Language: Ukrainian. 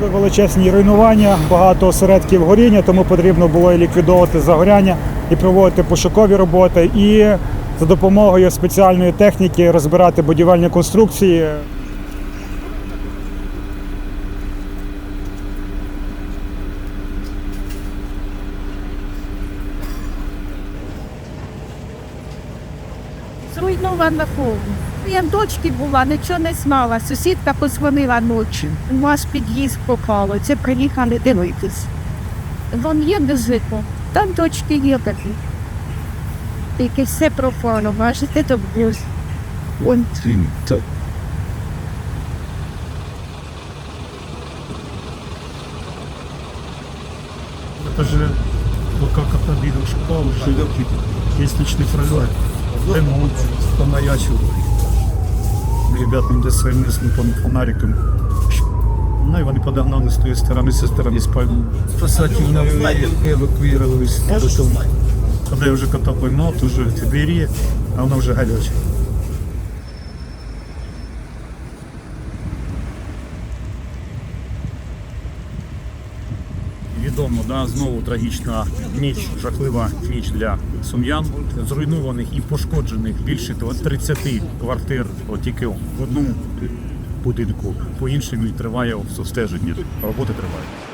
Були величезні руйнування, багато осередків горіння, тому потрібно було і ліквідовувати загоряння, і проводити пошукові роботи, і за допомогою спеціальної техніки розбирати будівельні конструкції. Зруйнована повністю. Я в дочки була, нічого не знала. Сусідка позвонила ночі. У вас під'їзд попало. Це приїхали дивитись. Вон є де жито. Там дочки є такі. Тільки все пропало, бачите, то плюс. Вон Это же вот как от обиду школы, что есть личный пролет. Ремонт помаячил. Ребятам ДСНС по фонариком. Ну і вони подогнали з тої сторони, зі сторони спальні. Спасательно евакуювались. Коли я вже кота поймав, то вже двері, а воно вже гаряча. Відомо, да, знову трагічна ніч, жахлива ніч для сум'ян. Зруйнованих і пошкоджених більше 30 квартир тільки в одному будинку. По іншому триває обстеження. Роботи тривають.